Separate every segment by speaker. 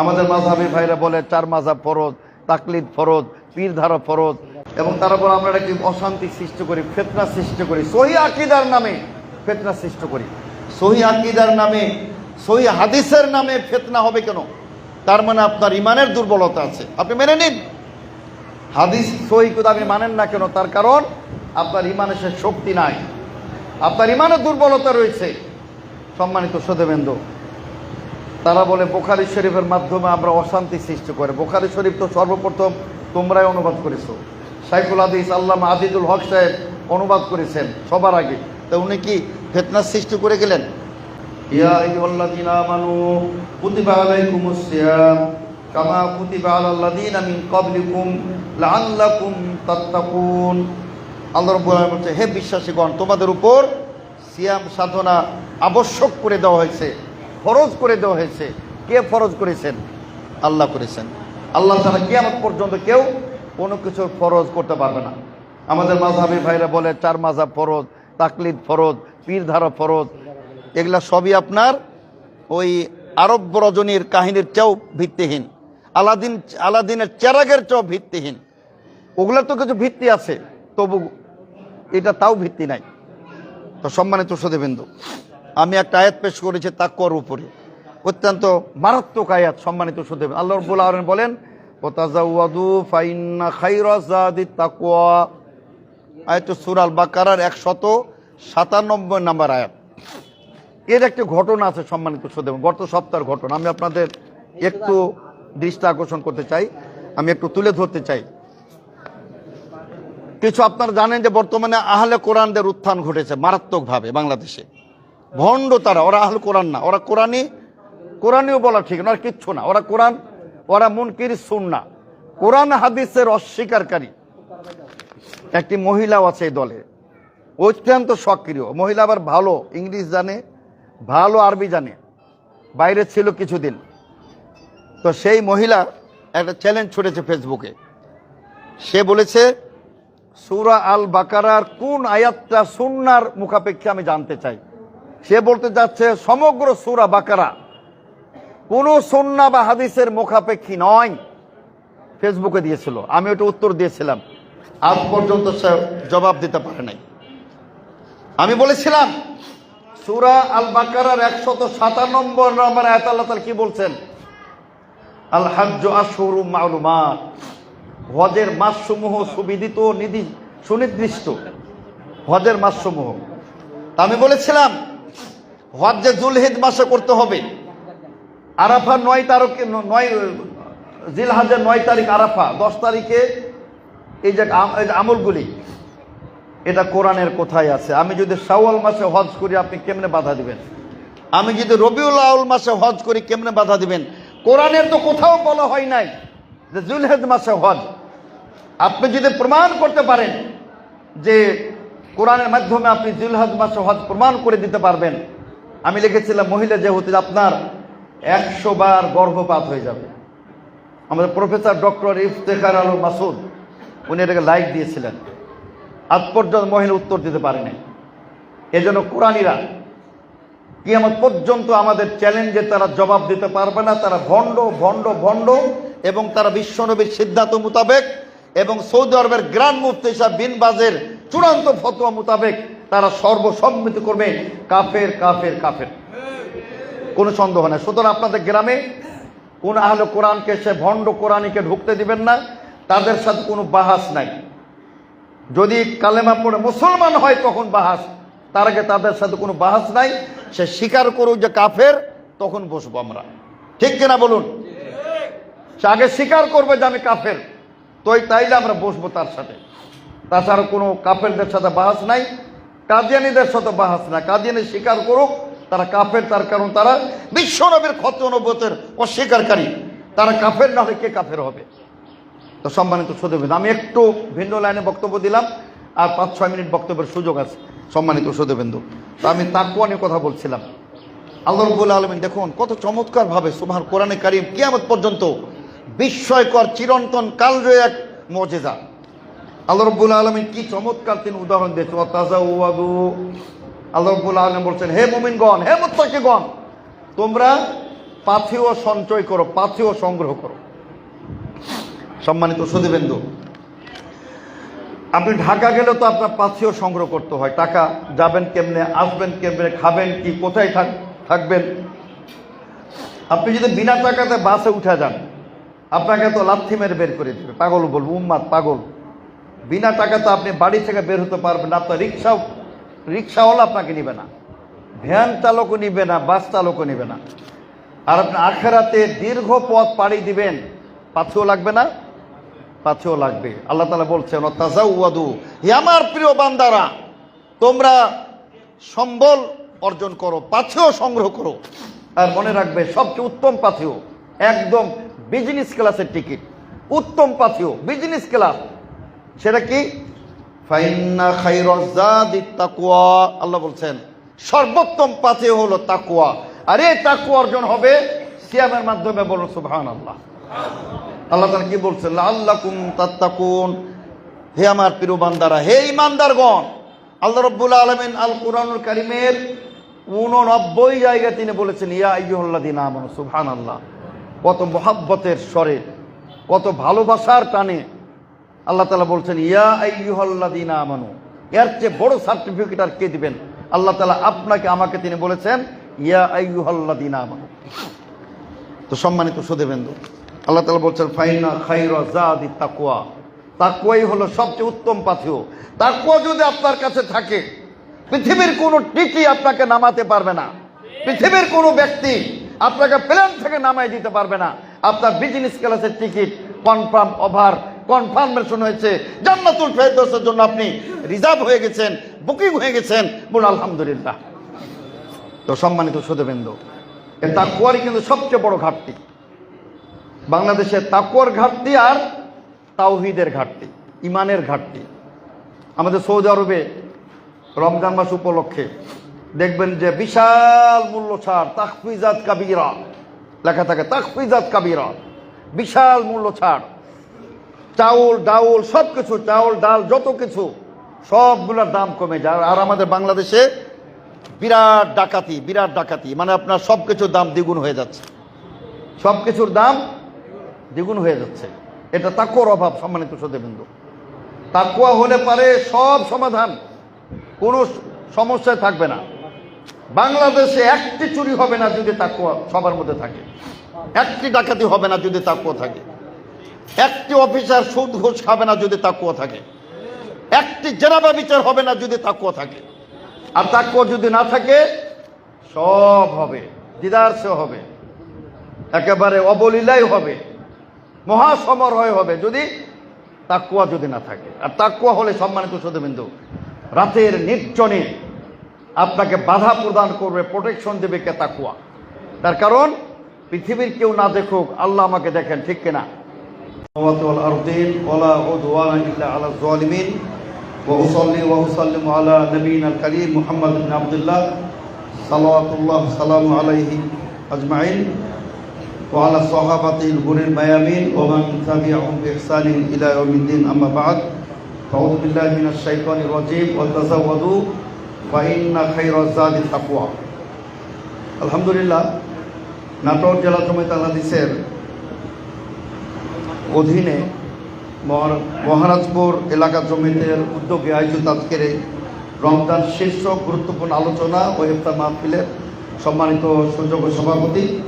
Speaker 1: আমাদের মাঝাবি ভাইরা বলে, চার মাঝাব ফরজ, তাকলিদ ফরজ পীর ধারা ফরজ। এবং তারা বলে আমরা একটি অশান্তি সৃষ্টি করি, ফেতনা সৃষ্টি করি, সহি আকিদার নামে ফেতনা সৃষ্টি করি। সহি আকিদার নামে, সহি হাদিসের নামে ফেতনা হবে কেন? তার মানে আপনার ইমানের দুর্বলতা আছে। আপনি মেনে নিন। হাদিস সহি কথা আপনি মানেন না কেন? তার কারণ, আপনার ইমানের সে শক্তি নাই। আপনার ইমানের দুর্বলতা রয়েছে। সম্মানিত সদেবেন্দ্র তারা বলে বোখারি শরীফের মাধ্যমে আমরা অশান্তি সৃষ্টি করে। বোখারি শরীফ তো সর্বপ্রথম তোমরাই অনুবাদ করেছ। সাইফুল হাদিস আল্লাহ আজিদুল হক সাহেব অনুবাদ করেছেন সবার আগে। তো উনি কি ফেতনার সৃষ্টি করে গেলেন? ইয়া আইয়ুহাল্লাযীনা আমানু কুতিবা আলাইকুমুস সিয়াম কামা কুতিবা আলাল্লাযীনা মিন ক্বাবলিকুম লাআল্লাকুম তাত্তাকুন। আল্লাহ রাব্বুল আলামিন বলছে হে বিশ্বাসীগণ তোমাদের উপর সিয়াম সাধনা আবশ্যক করে দেওয়া হয়েছে। ফরজ করে দেওয়া হয়েছে। কে ফরজ করেছেন? আল্লাহ করেছেন। আল্লাহ ছাড়া কিয়ামত পর্যন্ত কেউ কোনো কিছু ফরজ করতে পারবে না। আমাদের মাঝহাবি ভাইরা বলে, চার মাঝাব ফরজ, তাকলিদ ফরজ পীর ধারা ফরজ। এগুলা সবই আপনার ওই আরব রজনীর কাহিনীর চেয়েও ভিত্তিহীন। আলাদিন, আলাদিনের চেরাগের চেয়েও ভিত্তিহীন। ওগুলোর তো কিছু ভিত্তি আছে, তবু এটা তাও ভিত্তি নাই। তো সম্মানিত সদেবিন্দু আমি একটা আয়াত পেশ করেছি তাকুয়ার উপরে। অত্যন্ত মারাত্মক আয়াত, সম্মানিত সদেব আল্লাহ রব্বুল আলম বলেন ওতাজাউয়াদু ফাইন্না খাইরাজাদি তাকুয়া আয়াত সুরাল বাকারার একশত সাতানব্বই নাম্বার আয়াত। এর একটি ঘটনা আছে, সম্মানিত সদেব গত সপ্তাহের ঘটনা। আমি আপনাদের একটু দৃষ্টি আকর্ষণ করতে চাই, আমি একটু তুলে ধরতে চাই। কিছু আপনারা জানেন যে বর্তমানে আহলে কোরআনদের উত্থান ঘটেছে মারাত্মকভাবে বাংলাদেশে। ভণ্ড তারা, ওরা আহলে কোরআন না। ওরা কোরআনই কোরআনীয় বলা ঠিক না, ওরা কিচ্ছু না। ওরা কোরআন, ওরা মুনকির শুন না কোরআন হাদিসের অস্বীকারী। একটি মহিলাও আছে এই দলে। অত্যন্ত সক্রিয়। মহিলা আবার ভালো, ইংলিশ জানে, ভালো আরবি জানে। বাইরে ছিল কিছুদিন। তো সেই মহিলা একটা চ্যালেঞ্জ ছুটেছে ফেসবুকে। সে বলেছে, সুরা আল বাকারার কোন আয়াতটা সুন্নার মুখাপেক্ষে আমি জানতে চাই? সে বলতে যাচ্ছে, সমগ্র সুরা বাকারা কোন সন্না বা হাদিসের মুখাপেক্ষী নয়। ফেসবুকে দিয়েছিল। আমি ওটা উত্তর দিয়েছিলাম। আজ পর্যন্ত সে জবাব দিতে পারে নাই। আমি বলেছিলাম, সুরা আল বাকারার একশত সাতানব্বই নম্বর আয়াত আল্লাহ তাআলা কি বলছেন? আল হজের মাসসমূহ সুবিদিত নিধি সুনির্দিষ্ট। হজের মাসসমূহ। আমি বলেছিলাম হজ যে জুলহিদ মাসে করতে হবে। আরাফা নয় তারিখে নয় জিলহাজের নয় তারিখ আরাফা, দশ তারিখে এই যে আম- এই যে আমলগুলি, এটা কোরআনের কোথায় আছে? আমি যদি শাওয়াল মাসে হজ করি, আপনি কেমনে বাধা দিবেন? আমি যদি রবিউল আউল মাসে হজ করি, কেমনে বাধা দিবেন? কোরআনের তো কোথাও বলা হয় নাই যে জুলহেদ মাসে হজ। আপনি যদি প্রমাণ করতে পারেন যে কোরআনের মাধ্যমে আপনি জুলহাজ মাসে হজ প্রমাণ করে দিতে পারবেন আমি লিখেছিলাম, মহিলা যেহেতু আপনার একশো বার গর্ভপাত হয়ে যাবে। আমাদের প্রফেসর ডক্টর ইফতেখার আলম মাসুদ, উনি এটাকে লাইক দিয়েছিলেন। আজ পর্যন্ত মহিলা উত্তর দিতে পারেনি এজন্য কোরআনীরা কিয়ামত পর্যন্ত আমাদের চ্যালেঞ্জে তারা জবাব দিতে পারবে না। তারা ভণ্ড ভণ্ড ভণ্ড এবং তারা বিশ্বনবীর সিদ্ধান্ত মোতাবেক এবং সৌদি আরবের গ্র্যান্ড মুফতি সাহেব বিন বাজের চূড়ান্ত ফতোয়া মোতাবেক তারা সর্বসম্মতি করবে, কাফের কাফের কাফের। কোনো সন্দেহ নেই। সুতরাং আপনাদের গ্রামে কোন আহলে কোরআনকে সে ভণ্ড কোরআনীকে ঢুকতে দিবেন না, তাদের সাথে কোনো বাহাস নাই। যদি কালেমা পড়ে মুসলমান হয় তখন বাহাস, তার আগে তাদের সাথে কোনো বাহাস নাই। সে স্বীকার করুক যে কাফের, তখন বসবো আমরা। ঠিক কিনা বলুন? সে আগে স্বীকার করবে যে আমি কাফের তোই তাইলে আমরা বসবো তার সাথে। তাছাড়া কোনো কাফেরদের সাথে বাহাস নাই। কাদিয়ানিদের সাথে বাহাস না। কাদিয়ানি স্বীকার করুক, তারা কাফের, তার কারণ তারা বিশ্বনবীর ক্ষত নবতের অস্বীকারী। তারা কাফের না হলে কে কাফের হবে? তো সম্মানিত সুদেবিন্দু আমি একটু ভিন্ন লাইনে বক্তব্য দিলাম, আর পাঁচ, ছয় মিনিট বক্তব্যের সুযোগ আছে, সম্মানিত সুদেবিন্দু তো আমি তাকুয়া নিয়ে কথা বলছিলাম। আল্লাহ রব্বুল আলমিন দেখুন, কত চমৎকারভাবে, সুবহান কোরআনে কারিম কিয়ামত পর্যন্ত বিস্ময়কর, চিরন্তন, কালজয় এক মজেদা আল্লাহ রব্বুল আলমিন কি চমৎকার তিনি উদাহরণ দিয়েছে তাজা উয়াদু আল্লাহ রব্বুল আলম বলছেন, হে মুমিনগণ, হে মুত্তাকিগণ, তোমরা পাথেও সঞ্চয় করো পাথেও সংগ্রহ করো। সম্মানিত সুদীবেন্দু আপনি ঢাকা গেলে তো আপনার পাথিও সংগ্রহ করতে হয়। টাকা যাবেন কেমনে, আসবেন কেমনে, খাবেন কি, কোথায় থাক থাকবেন? আপনি যদি বিনা টাকাতে বাসে উঠে যান, আপনাকে তো লাথি মেরে বের করে দেবে। পাগল বলব, উম্মাদ, পাগল। বিনা টাকা তো আপনি বাড়ি থেকে বের হতে পারবেন না, আপনার রিক্সাও রিক্সাওয়ালা আপনাকে নিবে না। ভ্যান চালকও নিবে না, বাস চালকও নিবে না। আর আপনি আখেরাতে দীর্ঘ পথ পাড়ি দিবেন পাথেও লাগবে না পাথেও লাগবে। আল্লাহ তালা বলছেন তাজাউয়াদু হে আমার প্রিয় বান্দারা, তোমরা সম্বল অর্জন করো পাথেও সংগ্রহ করো। আর মনে রাখবে, সবচেয়ে উত্তম পাথেও একদম বিজনেস ক্লাসের টিকিট উত্তম পাথেও বিজনেস ক্লাস সেটা কি? তাকুয়া। আল্লাহ বলছেন, সর্বোত্তম পাথেও হলো তাকুয়া। আর এই তাকুয়া অর্জন হবে সিয়ামের মাধ্যমে বলুন সুবহান আল্লাহ আল্লাহ কি বলছেন? আল্লাহ কুম তাত্তাকুন। হে আমার প্রিয় বান্দারা, হে ইমানদারগণ আল্লাহ রব্বুল আলমিন আল কুরআনুল কারিমের উননব্বই জায়গায় তিনি বলেছেন, ইয়া আইয়ুহাল্লাদিন আমানু সুবহান আল্লাহ কত মোহাব্বতের স্বরে, কত ভালোবাসার টানে আল্লাহ তালা বলছেন, ইয়া আইয়ুহাল্লাদিন আমানু। এর চেয়ে বড় সার্টিফিকেট আর কে দিবেন? আল্লাহ তালা আপনাকে, আমাকে তিনি বলেছেন, ইয়া আইয়ুহাল্লাদিন আমানু। তো সম্মানিত সুদেবেন্দু আল্লাহ তালা বলছেন, ফাইনা খাইর তাকুয়া তাকুয়াই হলো সবচেয়ে উত্তম পাথেও। তাকুয়া যদি আপনার কাছে থাকে, পৃথিবীর কোনো টিকি আপনাকে নামাতে পারবে না। পৃথিবীর কোনো ব্যক্তি আপনাকে প্লেন থেকে নামাই দিতে পারবে না। আপনার বিজনেস ক্লাসের টিকিট কনফার্ম ওভার কনফার্মেশন হয়েছে। জান্নাতুল ফেরদৌসের জন্য আপনি রিজার্ভ হয়ে গেছেন বুকিং হয়ে গেছেন। বলুন, আলহামদুলিল্লাহ। তো সম্মানিত সুদেবেন্দু এ তাকুয়ারই কিন্তু সবচেয়ে বড় ঘাটতি। বাংলাদেশের তাকুয়ার ঘাটতি আর তাওহিদের ঘাটতি ইমানের ঘাটতি। আমাদের সৌদি আরবে রমজান মাস উপলক্ষে দেখবেন যে বিশাল মূল্য ছাড়, তাকফিজাত কাবিরা। লেখা থাকে, তাকফিজাত কাবিরা। বিশাল মূল্য ছাড়। চাউল, ডাউল সব কিছু চাউল, ডাল, যত কিছু, সবগুলোর দাম কমে যায়। আর আমাদের বাংলাদেশে বিরাট ডাকাতি বিরাট ডাকাতি। মানে আপনার সব কিছুর দাম দ্বিগুণ হয়ে যাচ্ছে। সব কিছুর দাম দ্বিগুণ হয়ে যাচ্ছে। এটা তাকুয়ার অভাব, সম্মানিত সদেবিন্দু তাকুয়া হলে পারে সব সমাধান। কোনো সমস্যায় থাকবে না। বাংলাদেশে একটি চুরি হবে না যদি তাকুয়া সবার মধ্যে থাকে। একটি ডাকাতি হবে না যদি তাকুয়া থাকে। একটি অফিসার সুদ ঘুষ খাবে না যদি তাকুয়া থাকে। একটি জেনাবা বিচার হবে না যদি তাকুয়া থাকে। আর তাকুয়া যদি না থাকে, সব হবে দিদার্স হবে। একেবারে অবলীলাই হবে, মহাসমরয় হবে যদি তাকুয়া যদি না থাকে। আর তাকুয়া হলে সম্মানিত সদবিন্দু রাতের নির্জনে আপনাকে বাধা প্রদান করবে প্রোটেকশন দেবে কে তাকুয়া তার কারণ, পৃথিবীর কেউ না দেখুক, আল্লাহ আমাকে দেখেন, ঠিক কিনা? والأرضين ولا عدوان إلا على الظالمين وأصلي وأسلم على نبينا الكريم محمد بن عبد الله صلوات الله وسلامه عليه أجمعين وعلى صحابته الغر الميامين ومن تبعهم بإحسان إلى يوم الدين أما بعد فأعوذ بالله من الشيطان الرجيم وتزودوا فإن خير الزاد التقوى الحمد لله নাটোর জেলা জমিত হাদিসের অধীনে মহারা- মহারাজপুর এলাকা জমিদের উদ্যোগে আয়োজিত আজকের এই রমজান শীর্ষ গুরুত্বপূর্ণ আলোচনা ও ইফতার মাহফিলের সম্মানিত সুযোগ্য সভাপতি,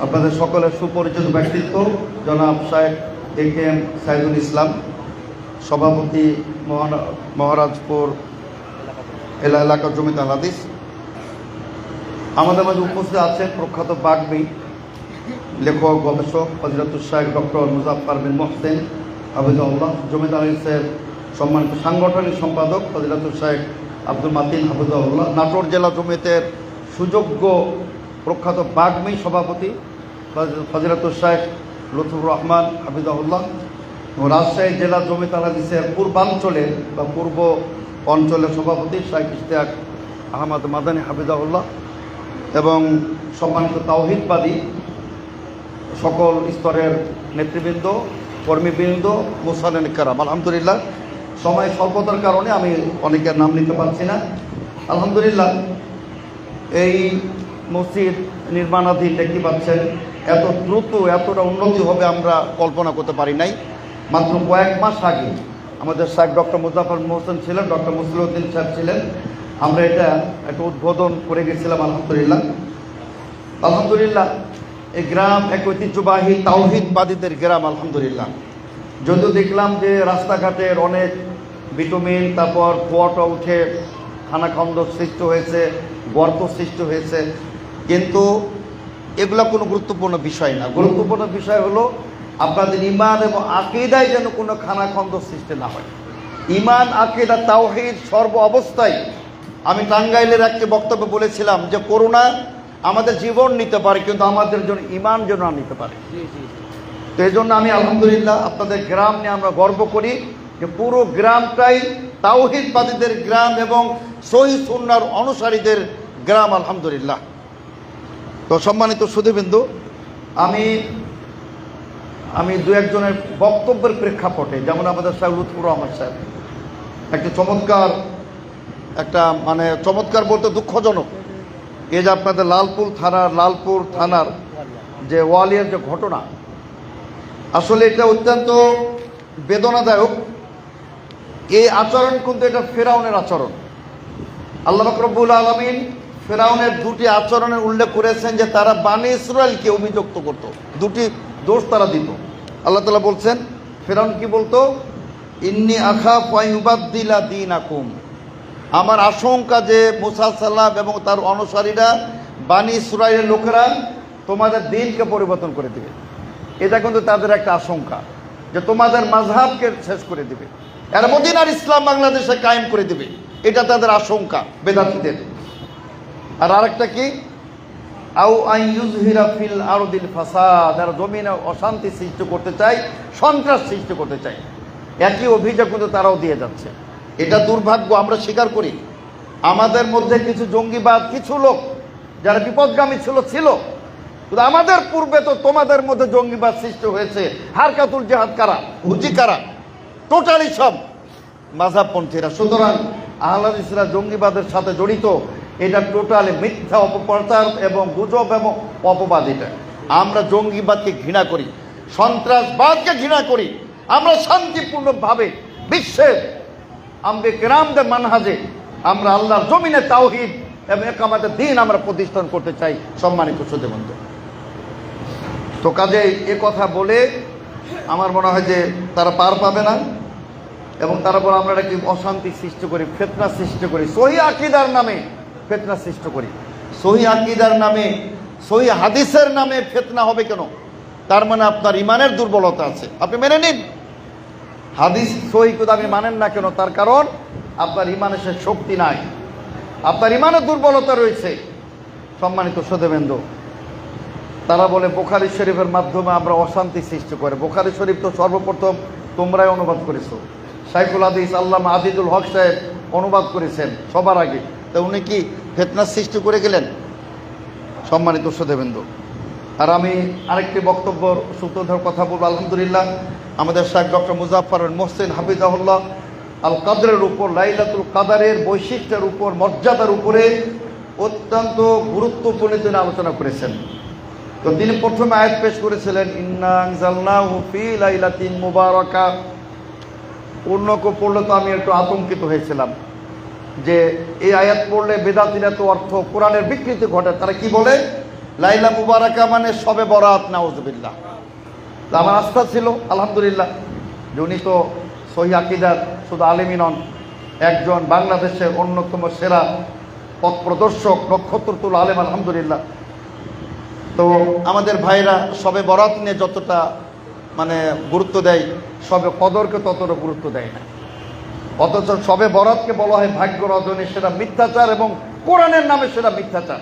Speaker 1: আপনাদের সকলের সুপরিচিত ব্যক্তিত্ব, জনাব শাহেক এ কে এম সাইদুল ইসলাম, সভাপতি মহারা- মহারাজপুর এলা, এলাকা জমিত হাদিস। আমাদের মাঝে উপস্থিত আছেন প্রখ্যাত বাগবি লেখক, গবেষক ফজিলাতুল শাহেক ডক্টর মুজাফর বিন মোহসেন হাফিজুল্লাহ জমিদার আলিসের সম্মানিত সাংগঠনিক সম্পাদক ফজিলাতুল শাহেক আব্দুল মাতিন হাফিজুল্লাহ নাটোর জেলা জমিতের সুযোগ্য প্রখ্যাত বাগ্মী সভাপতি ফজ- ফজিলাতুল শাহেক লুৎফুর রহমান, হাফিজাহুল্লাহ। রাজশাহী জেলা জমিত আলাদিসের পূর্বাঞ্চলের বা পূর্ব অঞ্চলের সভাপতি শাহেক ইশতিয়াক আহমদ মাদানী, হাফিজাহুল্লাহ। এবং সম্মানিত তাওহিদবাদী সকল স্তরের নেতৃবৃন্দ, কর্মীবৃন্দ মুসালিন কারাম। আলহামদুলিল্লাহ, সময় স্বল্পতার কারণে আমি অনেকের নাম নিতে পারছি না। আলহামদুলিল্লাহ, এই মসজিদ নির্মাণাধীন দেখতে পাচ্ছেন, এত দ্রুত, এতটা উন্নতি হবে আমরা কল্পনা করতে পারি নাই। মাত্র কয়েক মাস আগে আমাদের সাহেব ডক্টর মুজাফর মোহসেন ছিলেন, ডক্টর মুসলিউদ্দিন সাহেব ছিলেন। আমরা এটা একটা উদ্বোধন করে গেছিলাম, আলহামদুলিল্লাহ। আলহামদুলিল্লাহ এই গ্রাম এক ঐতিহ্যবাহী তাওহিদবাদীদের গ্রাম, আলহামদুলিল্লাহ। যদিও দেখলাম যে রাস্তাঘাটের অনেক ভিটামিন তারপর কুয়াটা উঠে খানাখন্দ সৃষ্টি হয়েছে, গর্ত সৃষ্টি হয়েছে। কিন্তু এগুলো কোনো গুরুত্বপূর্ণ বিষয় না। গুরুত্বপূর্ণ বিষয় হলো, আপনাদের ইমান এবং আকিদায় যেন কোনো খানাখন্দ সৃষ্টি না হয়। ইমান আকিদা, তাওহিদ সর্ব অবস্থায়। আমি টাঙ্গাইলের একটি বক্তব্য বলেছিলাম যে করোনা আমাদের জীবন নিতে পারে কিন্তু আমাদের জন্য ইমান যেন না নিতে পারে। তো এই জন্য আমি আলহামদুলিল্লাহ আপনাদের গ্রাম নিয়ে আমরা গর্ব করি যে পুরো গ্রামটাই তাওহিদবাদীদের গ্রাম এবং সহি সুন্নার অনুসারীদের গ্রাম আলহামদুলিল্লাহ। তো সম্মানিত সুধীবিন্দু আমি আমি দু একজনের বক্তব্যের প্রেক্ষাপটে যেমন আমাদের সাহেব লুৎফুর রহমান সাহেব একটি চমৎকার একটা মানে চমৎকার বলতে দুঃখজনক এই যে আপনাদের লালপুর থানার লালপুর থানার যে ওয়ালিয়ার যে ঘটনা, আসলে এটা অত্যন্ত বেদনাদায়ক। এই আচরণ কিন্তু এটা ফেরাউনের আচরণ। আল্লাহ রব্বুল আলমিন ফেরাউনের দুটি আচরণের উল্লেখ করেছেন যে তারা বানি ইসরায়েলকে অভিযুক্ত করত। দুটি দোষ তারা দিত। আল্লাহ তালা বলছেন, ফেরাউন কি বলতো? ইন্নি আখা ফাইবাদ্দিলা দিন আকুম আমার আশঙ্কা যে মুসা সাল্লাম এবং তার অনুসারীরা বানি ইসরায়েলের লোকেরা তোমাদের দিনকে পরিবর্তন করে দিবে। এটা কিন্তু তাদের একটা আশঙ্কা যে তোমাদের মাঝহাবকে শেষ করে দিবে। এরা মদিনার ইসলাম বাংলাদেশে কায়েম করে দিবে। এটা তাদের আশঙ্কা, বেদাতিদের। আর আরেকটা কি? আউ আইয়ুজহিরা ফিল আরদিল ফাসাদ আর জমিনে অশান্তি সৃষ্টি করতে চায়, সন্ত্রাস সৃষ্টি করতে চায়। একই অভিযোগ কিন্তু তারাও দিয়ে যাচ্ছে। এটা দুর্ভাগ্য, আমরা স্বীকার করি। আমাদের মধ্যে কিছু জঙ্গিবাদ, কিছু লোক যারা বিপদগামী ছিল ছিল। কিন্তু আমাদের পূর্বে তো তোমাদের মধ্যে জঙ্গিবাদ সৃষ্টি হয়েছে। হারকাতুল জেহাদ কারা? হুজি কারা? টোটালি সব মাঝাবপন্থীরা। সুতরাং আহলাদ ইসরা জঙ্গিবাদের সাথে জড়িত। এটা টোটালি মিথ্যা অপপ্রচার এবং গুজব এবং অপবাদ এটা। আমরা জঙ্গিবাদকে ঘৃণা করি, সন্ত্রাসবাদকে ঘৃণা করি। আমরা শান্তিপূর্ণভাবে বিশ্বের আমরা গ্রামদের মানহাজে আমরা আল্লাহর জমিনে তাওহিদ এবং একামাতের দিন আমরা প্রতিষ্ঠান করতে চাই সম্মানিত সুদেবন্ধু তো কাজে এ কথা বলে আমার মনে হয় যে তারা পার পাবে না এবং তারা বলে আমরা কি অশান্তি সৃষ্টি করি, ফেতনা সৃষ্টি করি, সহি আকিদার নামে ফেতনা সৃষ্টি করি। সহি আকিদার নামে, সহি হাদিসের নামে ফেতনা হবে কেন? তার মানে আপনার ইমানের দুর্বলতা আছে। আপনি মেনে নিন। হাদিস সহি আপনি মানেন না কেন? তার কারণ আপনার ইমানের সে শক্তি নাই। আপনার ইমানের দুর্বলতা রয়েছে। সম্মানিত সদেবেন্দ্র তারা বলে বোখারি শরীফের মাধ্যমে আমরা অশান্তি সৃষ্টি করে। বোখারি শরীফ তো সর্বপ্রথম তোমরাই অনুবাদ করেছ। সাইফুল আদিস আল্লাহ আজিদুল হক সাহেব অনুবাদ করেছেন সবার আগে। তো উনি কি ফেতনার সৃষ্টি করে গেলেন? সম্মানিত সুদেবেন্দু আর আমি আরেকটি বক্তব্য সূত্রধর কথা বলব। আলহামদুলিল্লাহ, আমাদের শাহেখ ডক্টর মুজাফর মোহসেন হাফিজাহুল্লাহ আল কাদরের উপর, লাইলাতুল কাদারের বৈশিষ্ট্যের উপর, মর্যাদার উপরে অত্যন্ত গুরুত্বপূর্ণ তিনি আলোচনা করেছেন। তো তিনি প্রথমে আয়াত পেশ করেছিলেন, ইন্না আনজালনাহু ফি লাইলাতিন মুবারাকা। অন্যকে পড়লে তো আমি একটু আতঙ্কিত হয়েছিলাম যে এই আয়াত পড়লে বেদাতিরা তো অর্থ কোরআনের বিকৃতি ঘটে। তারা কি বলে? লাইলা মুবারাকা মানে সবে বরাত, নাউজবিল্লাহ। তা আমার আস্থা ছিল, আলহামদুলিল্লাহ, যে উনি তো সহি আকিদার শুধু আলেমই নন, একজন বাংলাদেশের অন্যতম সেরা পথ প্রদর্শক, নক্ষত্রতুল আলেম, আলহামদুলিল্লাহ। তো আমাদের ভাইরা সবে বরাত নিয়ে যতটা মানে গুরুত্ব দেয়, সবে কদরকে ততটা গুরুত্ব দেয় না। অথচ সবে বরাতকে বলা হয় ভাগ্য রজনী, সেটা মিথ্যাচার এবং কোরআনের নামে সেটা মিথ্যাচার।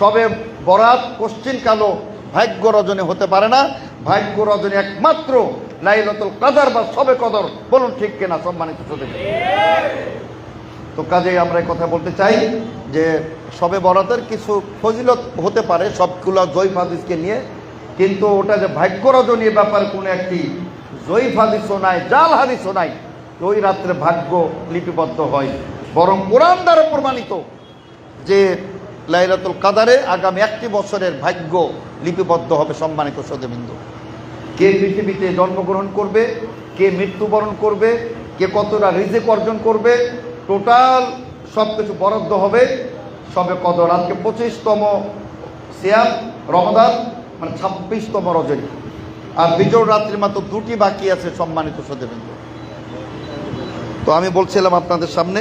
Speaker 1: সবে বরাত কোশ্চিন কালো ভাগ্য রজনী হতে পারে না। ভাগ্য রজনী একমাত্র লাইলাতুল কাদার বা সবে কদর। বলুন ঠিক কিনা সম্মানিত শ্রোতা তো কাজেই আমরা কথা বলতে চাই যে সবে বরাতের কিছু ফজিলত হতে পারে সবগুলো জৈব হাদিসকে নিয়ে। কিন্তু ওটা যে ভাগ্য রজনীর ব্যাপার কোনো একটি জৈব হাদিসও নাই, জাল হাদিসও নাই ওই রাত্রে ভাগ্য লিপিবদ্ধ হয়। বরং কোরআন দ্বারা প্রমাণিত যে লাইলাতুল কাদারে আগামী একটি বছরের ভাগ্য লিপিবদ্ধ হবে সম্মানিত সদেবিন্দু কে পৃথিবীতে জন্মগ্রহণ করবে, কে মৃত্যুবরণ করবে, কে কতটা রিজেক অর্জন করবে, টোটাল সব কিছু বরাদ্দ হবে। সবে কদর, আজকে পঁচিশতম সিয়াম রমদান মানে ছাব্বিশতম রজনী। আর বিজয় রাত্রি মাত্র দুটি বাকি আছে সম্মানিত সদেবিন্দু তো আমি বলছিলাম আপনাদের সামনে,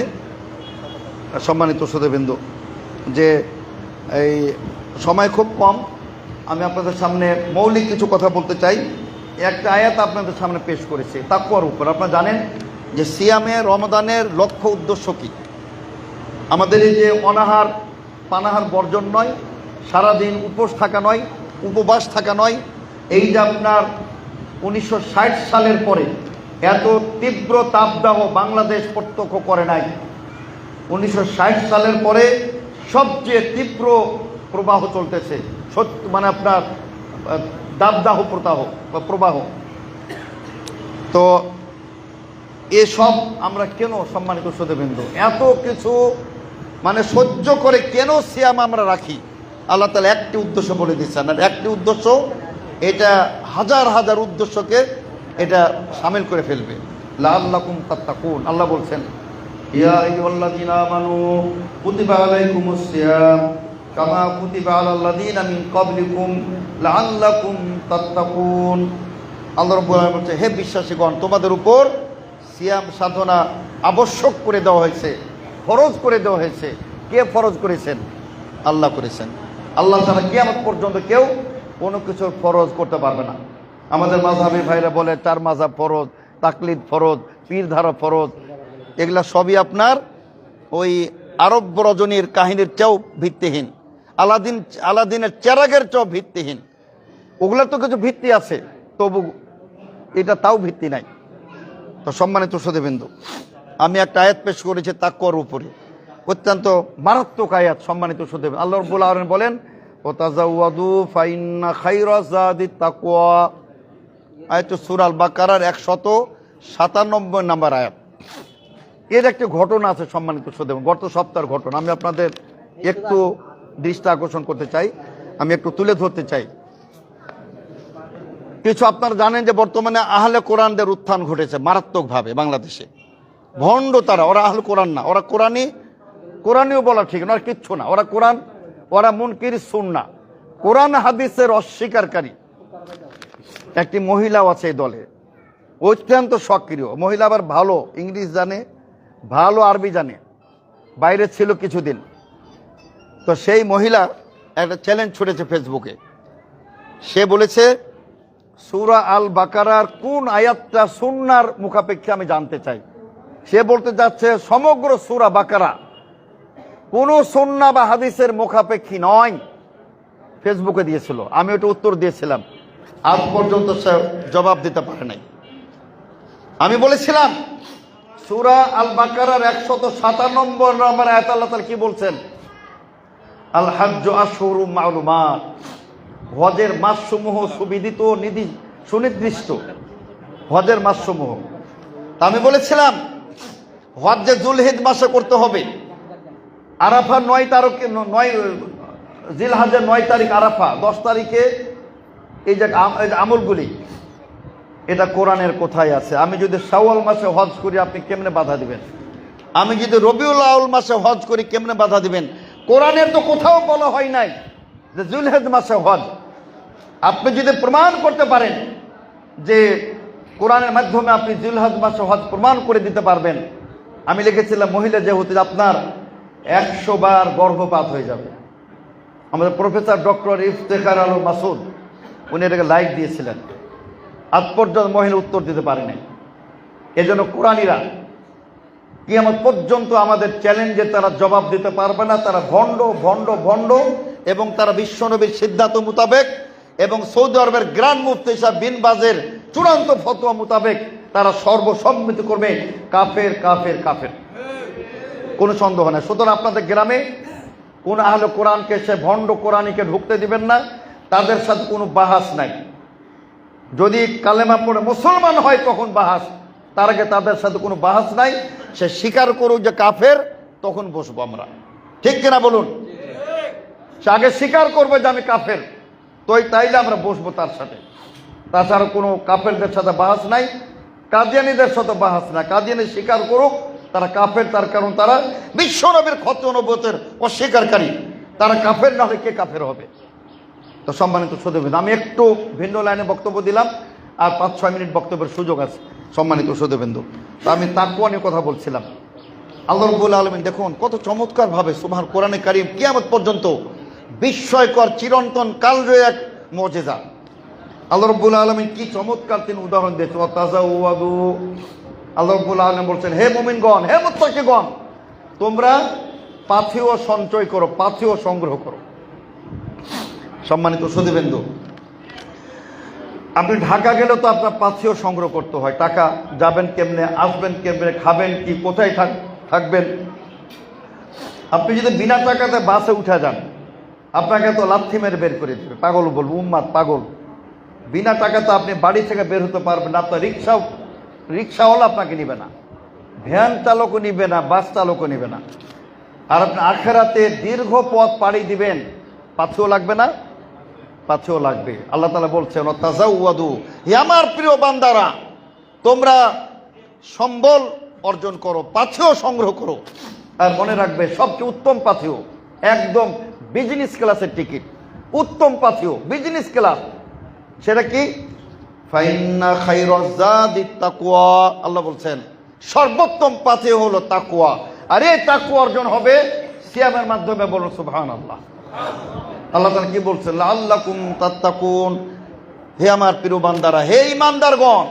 Speaker 1: সম্মানিত সদেবিন্দু যে এই সময় খুব কম। আমি আপনাদের সামনে মৌলিক কিছু কথা বলতে চাই। একটা আয়াত আপনাদের সামনে পেশ করেছি তাকুয়ার উপর। আপনারা জানেন যে সিয়ামে রমদানের লক্ষ্য উদ্দেশ্য কী? আমাদের এই যে অনাহার, পানাহার বর্জন নয়, সারাদিন উপোস থাকা নয়, উপবাস থাকা নয়, এই যে আপনার উনিশশো ষাট সালের পরে এত তীব্র তাপদাহ বাংলাদেশ প্রত্যক্ষ করে নাই, উনিশশো ষাট সালের পরে সবচেয়ে তীব্র প্রবাহ চলতেছে। সত্য মানে আপনার দাবদাহ প্রতাহ প্রবাহ। তো এসব আমরা কেন সম্মানিত সদেবিন্দু এত কিছু মানে সহ্য করে কেন সিয়াম আমরা রাখি? আল্লাহ তালা একটি উদ্দেশ্য বলে দিচ্ছেন। আর একটি উদ্দেশ্য, এটা হাজার হাজার উদ্দেশ্যকে এটা সামিল করে ফেলবে। লাল্লাকুম তাত্তাকুন। আল্লাহ বলছেন ক্বাবলিকুম লাআল্লাকুম তাত্তাকুন। আল্লাহ বলছে, হে বিশ্বাসীগণ, তোমাদের উপর সিয়াম সাধনা আবশ্যক করে দেওয়া হয়েছে, ফরজ করে দেওয়া হয়েছে। কে ফরজ করেছেন? আল্লাহ করেছেন। আল্লাহ ছাড়া কিয়ামত পর্যন্ত কেউ কোনো কিছুর ফরজ করতে পারবে না। আমাদের মাঝহাবি ভাইরা বলে চার মাঝাব ফরজ, তাকলিদ ফরজ পীর ধারা ফরজ এগুলা সবই আপনার ওই আরব রজনীর কাহিনীর চেয়েও ভিত্তিহীন। আলাদিন, আলাদিনের চেরাগের চেয়েও ভিত্তিহীন। ওগুলার তো কিছু ভিত্তি আছে, তবু এটা তাও ভিত্তি নাই। তো সম্মানিত সদেবিন্দু আমি একটা আয়াত পেশ করেছি তাকুয়ার উপরে। অত্যন্ত মারাত্মক আয়াত, সম্মানিত সদেব আল্লাহ রব্বুল আলম বলেন ও তাকুয়া আয়াত সুরাল বাকারার একশত সাতানব্বই নাম্বার আয়াত। এর একটি ঘটনা আছে সম্মানিত সদেব গত সপ্তাহের ঘটনা। আমি আপনাদের একটু দৃষ্টি আকর্ষণ করতে চাই, আমি একটু তুলে ধরতে চাই। কিছু আপনারা জানেন যে বর্তমানে আহলে কোরআনদের উত্থান ঘটেছে মারাত্মকভাবে বাংলাদেশে। ভণ্ড তারা, ওরা আহলে কোরআন না, ওরা কোরআনই কোরআনীয় বলা ঠিক না, ওরা কিচ্ছু না। ওরা কোরআন, ওরা মুনকির না কোরআন হাদিসের অস্বীকারী। একটি মহিলাও আছে এই দলে। অত্যন্ত সক্রিয়। মহিলা আবার ভালো, ইংলিশ জানে ভালো আরবি জানে। বাইরে ছিল কিছুদিন। তো সেই মহিলা একটা চ্যালেঞ্জ ছুটেছে ফেসবুকে সে বলেছে, সুরা আল বাকারার কোন আয়াতটা সুন্নার মুখাপেক্ষে আমি জানতে চাই? সে বলতে যাচ্ছে, সমগ্র সুরা বাকারা কোন সন্না বা হাদিসের মুখাপেক্ষী নয়। ফেসবুকে দিয়েছিল। আমি ওটা উত্তর দিয়েছিলাম। আজ পর্যন্ত সে জবাব দিতে পারে নাই। আমি বলেছিলাম সুরা আল বাকারার একশত সাতানব্বই নম্বর আয়াত আল্লাহ তাআলা কি বলছেন? আল হাজ্জ আশহুরু মালুমাত। হজের মাসসমূহ সুবিদিত নিধি সুনির্দিষ্ট। হজের মাসসমূহ। তা আমি বলেছিলাম, হজ যে জুলহিদ মাসে করতে হবে। আরাফা নয় তারিখে, নয়, জিলহাজের নয় তারিখ আরাফা, দশ তারিখে এই যে আমলগুলি। এটা কোরআনের কোথায় আছে? আমি যদি শাওয়াল মাসে হজ করি, আপনি কেমনে বাধা দিবেন? আমি যদি রবিউল আউল মাসে হজ করি, কেমনে বাধা দিবেন? কোরআনের তো কোথাও বলা হয় নাই যে জুলহেদ মাসে হজ। আপনি যদি প্রমাণ করতে পারেন যে কোরআনের মাধ্যমে আপনি জুলহাজ মাসে হজ প্রমাণ করে দিতে পারবেন, আমি লিখেছিলাম, মহিলা যেহেতু আপনার একশো বার গর্ভপাত হয়ে যাবে। আমাদের প্রফেসর ডক্টর ইফতেখার আলম মাসুদ, উনি এটাকে লাইক দিয়েছিলেন। আজ পর্যন্ত মহিলা উত্তর দিতে পারেনি এজন্য কোরআনীরা কিয়ামত পর্যন্ত আমাদের চ্যালেঞ্জে তারা জবাব দিতে পারবে না। তারা ভণ্ড ভণ্ড ভণ্ড এবং তারা বিশ্বনবীর সিদ্ধান্ত মোতাবেক এবং সৌদি আরবের গ্র্যান্ড মুফতি সাহেব বিন বাজের চূড়ান্ত ফতোয়া মোতাবেক তারা সর্বসম্মতি করবে। কাফের কাফের কাফের। কোনো সন্দেহ নাই। সুতরাং আপনাদের গ্রামে কোন আহলে কোরআনকে সে ভণ্ড কোরআনীকে ঢুকতে দিবেন না। তাদের সাথে কোনো বাহাস নাই। যদি কালেমা পড়ে মুসলমান হয় তখন বাহাস। তার আগে তাদের সাথে কোনো বাহাস নাই। সে স্বীকার করুক যে কাফের, তখন বসবো আমরা। ঠিক কিনা বলুন? সে আগে স্বীকার করবে যে আমি কাফের। তো তাইলে আমরা বসবো তার সাথে। তাছাড়া কোনো কাফেরদের সাথে বাহাস নাই। কাদিয়ানিদের সাথে বাহাস না। কাদিয়ানি স্বীকার করুক, তারা কাফের, তার কারণ তারা। বিশ্বনবীর ক্ষত অনুভূতের অস্বীকারী। তারা কাফের না হলে কে কাফের হবে? তো সম্মানিত সুদেবিন আমি একটু ভিন্ন লাইনে বক্তব্য দিলাম, আর পাঁচ, ছয় মিনিট বক্তব্যের সুযোগ আছে, সম্মানিত সুদেবেন্দু তো আমি তাকুয়া নিয়ে কথা বলছিলাম। আল্লাহ রব্বুল আলমিন দেখুন, কত চমৎকারভাবে সুমার কোরআনে কারিম, কিয়ামত পর্যন্ত বিস্ময়কর, চিরন্তন, কালজয় এক মজেজা। আল্লাহ রব্বুল আলমিন কি চমৎকার তিনি উদাহরণ দিয়েছেন আল্লাহ রব্বুল আলম বলছেন, হে মোমিনগণ, হে মুত্তাকিগণ, তোমরা পাথিও সঞ্চয় করো, পাথিও সংগ্রহ করো। সম্মানিত সুদীবেন্দু আপনি ঢাকা গেলে তো আপনার পাথিও সংগ্রহ করতে হয়, টাকা যাবেন কেমনে, আসবেন কেমনে, খাবেন কি, কোথায় থাক- থাকবেন? আপনি যদি বিনা টাকাতে বাসে উঠে যান, আপনাকে তো লাথি মেরে বের করে দেবে। পাগল বলব, উম্মাদ, পাগল। বিনা টাকাতে আপনি বাড়ি থেকে বের হতে পারবেন না, আপনার রিক্সাও, রিক্সাওয়ালা আপনাকে নিবে না। ভ্যান চালকও নিবে না, বাস চালকও নিবে না। আর আপনি আখেরাতে দীর্ঘ পথ পাড়ি দিবেন, পাথেও লাগবে না পাথেও লাগবে। আল্লাহ তালা বলছেন তাজাউয়াদু হে আমার প্রিয় বান্দারা, তোমরা সম্বল অর্জন করো পাথেও সংগ্রহ করো। আর মনে রাখবে, সবচেয়ে উত্তম পাথেও একদম বিজনেস ক্লাসের টিকিট উত্তম পাথেও বিজনেস ক্লাস সেটা কি? তাকওয়া আল্লাহ বলছেন, সর্বোত্তম পাথে হলো তাকুয়া। আর এই তাকুয়া অর্জন হবে সিয়ামের মাধ্যমে বলুন সুবহানাল্লাহ। আল্লাহ তাআলা কি বলছেন? আল্লাকুম তাত্তাকুন। হে আমার প্রিয় বান্দারা, হে ইমানদারগণ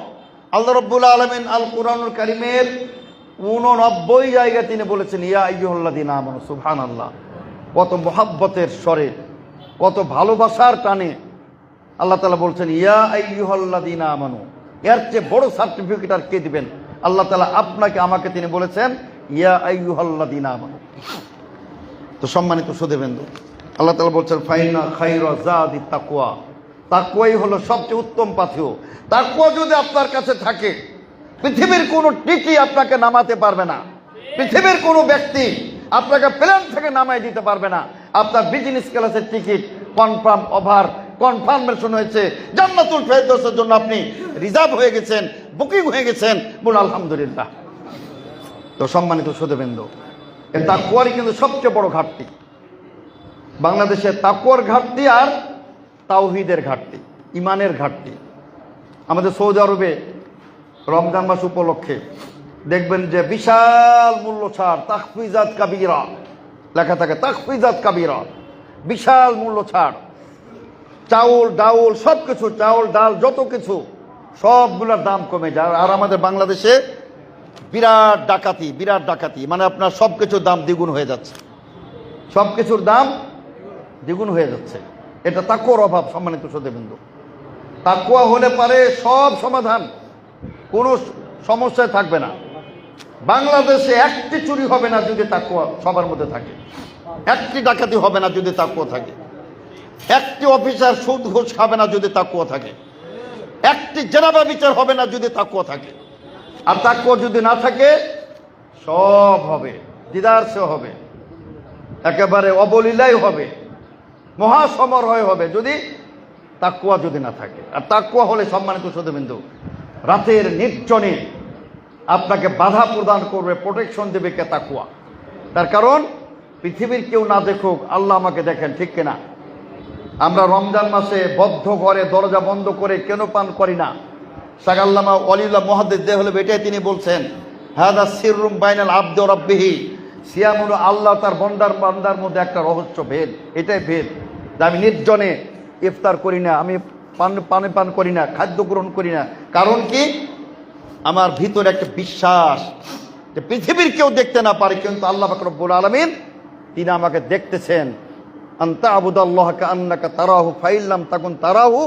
Speaker 1: আল্লাহ রব্বুল আলমিন আল কুরআনুল কারিমের উননব্বই জায়গায় তিনি বলেছেন, ইয়া আইয়ুহাল্লাযীনা আমানু, সুবহানাল্লাহ, কত মোহাব্বতের স্বরে, কত ভালোবাসার টানে আল্লাহ তালা বলছেন, ইয়া আইয়ুহাল্লাযীনা আমানু, এর চেয়ে বড় সার্টিফিকেট আর কে দিবেন? আল্লাহ তালা আপনাকে, আমাকে তিনি বলেছেন, ইয়া আইয়ুহাল্লাযীনা আমানু। তো সম্মানিত সুদেবেন্দু আল্লাহ তালা বলছেন, ফাইনা খাইর জাদি তাকুয়া তাকুয়াই হলো সবচেয়ে উত্তম পাথেও তাকুয়া যদি আপনার কাছে থাকে, পৃথিবীর কোনো টিকি আপনাকে নামাতে পারবে না। পৃথিবীর কোনো ব্যক্তি আপনাকে প্লেন থেকে নামাই দিতে পারবে না। আপনার বিজনেস ক্লাসের টিকিট কনফার্ম ওভার কনফার্মেশন হয়েছে। জান্নাতুল ফেরদৌসের জন্য আপনি রিজার্ভ হয়ে গেছেন বুকিং হয়ে গেছেন, বলুন আলহামদুলিল্লাহ। তো সম্মানিত সুদেবেন্দু, এ তাকুয়ারই কিন্তু সবচেয়ে বড় ঘাটতি। বাংলাদেশে তাকুয়ার ঘাটতি আর তাওহিদের ঘাটতি ইমানের ঘাটতি। আমাদের সৌদি আরবে রমজান মাস উপলক্ষে দেখবেন যে বিশাল মূল্য ছাড় তাকফিজাত কাবিরা। লেখা থাকে তাকফিজাত কাবিরা। বিশাল মূল্য ছাড় চাউল, ডাউল সব কিছু চাউল, ডাল, যত কিছু, সবগুলোর দাম কমে যায়। আর আমাদের বাংলাদেশে বিরাট ডাকাতি বিরাট ডাকাতি। মানে আপনার সব কিছুর দাম দ্বিগুণ হয়ে যাচ্ছে। সব কিছুর দাম দ্বিগুণ হয়ে যাচ্ছে। এটা তাকুয়ার অভাব, সম্মানিত সদেবিন্দু তাকুয়া হলে পারে সব সমাধান, কোনো সমস্যায় থাকবে না। বাংলাদেশে একটি চুরি হবে না যদি তাকুয়া সবার মধ্যে থাকে। একটি ডাকাতি হবে না যদি তাকুয়া থাকে। একটি অফিসার সুদ ঘুষ খাবে না যদি তাকুয়া থাকে। একটি জেনাবা বিচার হবে না যদি তাকুয়া থাকে। আর তাকুয়া যদি না থাকে, সব হবে। দিদারসে হবে। একেবারে অবলীলাই হবে। মহাসমরয় হবে যদি তাকুয়া যদি না থাকে। আর তাকুয়া হলে সম্মানিত সদবিন্দু রাতের নির্জনে আপনাকে বাধা প্রদান করবে প্রোটেকশন দেবে কে তাকুয়া তার কারণ, পৃথিবীর কেউ না দেখুক, আল্লাহ আমাকে দেখেন, ঠিক কিনা? আমরা রমজান মাসে বদ্ধ ঘরে দরজা বন্ধ করে কেন পান করি না? সাগাল্লামা মহাদ্দের দেহ হলে এটাই তিনি বলছেন, হাদা সিররুম বাইনাল আব্দ রব্বিহি। সিয়ামুল আল্লাহ তার বন্দার বান্দার মধ্যে একটা রহস্য ভেদ, এটাই ভেদ। যে আমি নির্জনে ইফতার করি না, আমি পান, পানে পান করি না, খাদ্য গ্রহণ করি না। কারণ কি? আমার ভিতরে একটা বিশ্বাস যে পৃথিবীর কেউ দেখতে না পারে, কিন্তু আল্লাহ ফাকরবুল আলমিন তিনি আমাকে দেখতেছেন। আন্তা আবুদাল্লাহ আন্নাকা তারাহু, ফাইল্লাম তখন তারাহু,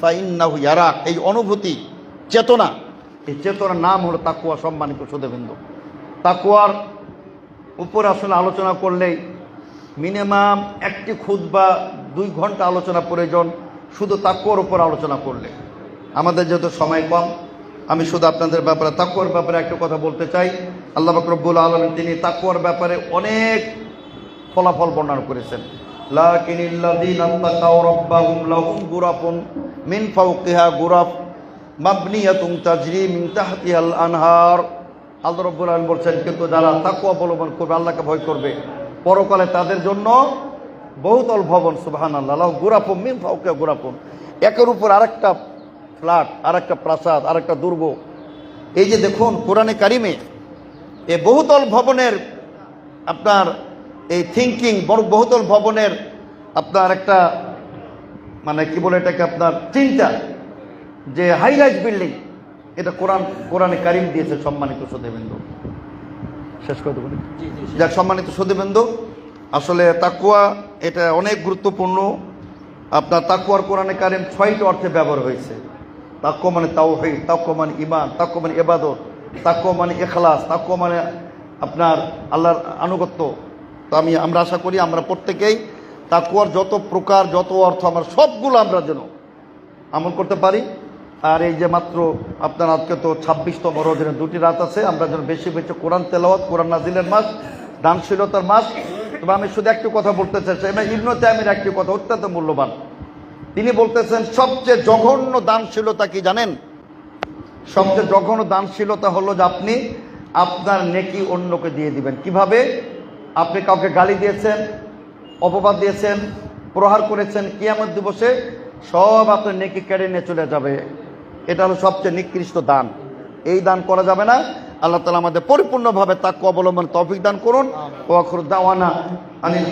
Speaker 1: ফাইন্নাহু ইয়ারাক এই অনুভূতি, চেতনা, এই চেতনার নাম হলো তাকুয়া সম্মানিত সুদেবিন্দু তাকুয়ার উপর আসলে আলোচনা করলেই মিনিমাম একটি খুদ বা দুই ঘণ্টা আলোচনা প্রয়োজন, শুধু তাকুয়ার উপর আলোচনা করলে। আমাদের যেহেতু সময় কম, আমি শুধু আপনাদের ব্যাপারে তাকুয়ার ব্যাপারে একটা কথা বলতে চাই। আল্লাহ বাকরবুল আলম তিনি তাকুয়ার ব্যাপারে অনেক ফলাফল বর্ণনা করেছেন। গুরাফ তাজরি আনহার। আল্লাহ রাব্বুল আলামিন বলছেন, কিন্তু যারা তাকওয়া অবলম্বন করবে, আল্লাহকে ভয় করবে। পরকালে তাদের জন্য বহুতল ভবন, সুবহানাল্লাহ। লাহু গুরাফুম মিন ফাওকিহা গুরাফুন। একের উপর আরেকটা ফ্ল্যাট, আরেকটা প্রাসাদ, আরেকটা দুর্গ। এই যে দেখুন, কোরআনে কারিমে এ বহুতল ভবনের আপনার এই থিঙ্কিং বহুতল ভবনের আপনার একটা মানে কি বলে এটাকে আপনার চিন্তা যে হাই রাইজ বিল্ডিং এটা কোরআন, কোরআনে কারিম দিয়েছে সম্মানিত সদেবেন্দ্র শেষ করে দেবো যাক সম্মানিত সদেবেন্দ্র আসলে তাকুয়া এটা অনেক গুরুত্বপূর্ণ। আপনার তাকুয়ার কোরআনে কারিম ছয়টি অর্থে ব্যবহার হয়েছে। তাকুয়া মানে তাওহিদ তাকুয়া মানে ইমান তাকুয়া মানে এবাদত তাকুয়া মানে এখলাস তাকুয়া মানে আপনার আল্লাহর আনুগত্য। তো আমি আমরা আশা করি আমরা প্রত্যেকেই তাকুয়ার যত প্রকার যত অর্থ আমরা সবগুলো আমরা যেন আমল করতে পারি। আর এই যে মাত্র আপনার আজকে তো ছাব্বিশতম রোজের দুটি রাত আছে, আমরা যেন বেশি বেশি কোরআন তেলাওয়াত, কোরআন নাজিলের মাস দানশীলতার মাস তবে আমি শুধু একটি কথা বলতে চাইছি এবার ইবনু তাইমের একটি কথা অত্যন্ত মূল্যবান। তিনি বলতেছেন, সবচেয়ে জঘন্য দানশীলতা কি জানেন? সবচেয়ে জঘন্য দানশীলতা হলো যে আপনি আপনার নেকি অন্যকে দিয়ে দিবেন। কীভাবে? আপনি কাউকে গালি দিয়েছেন, অপবাদ দিয়েছেন, প্রহার করেছেন, কিয়ামত দিবসে সব আপনার নেকি কেড়ে নিয়ে চলে যাবে। এটা হলো সবচেয়ে নিকৃষ্ট দান। এই দান করা যাবে না। আল্লাহ তালা আমাদের পরিপূর্ণভাবে তাকে অবলম্বন তৌফিক দান করুন। ও আখর দাওয়ানা আনিল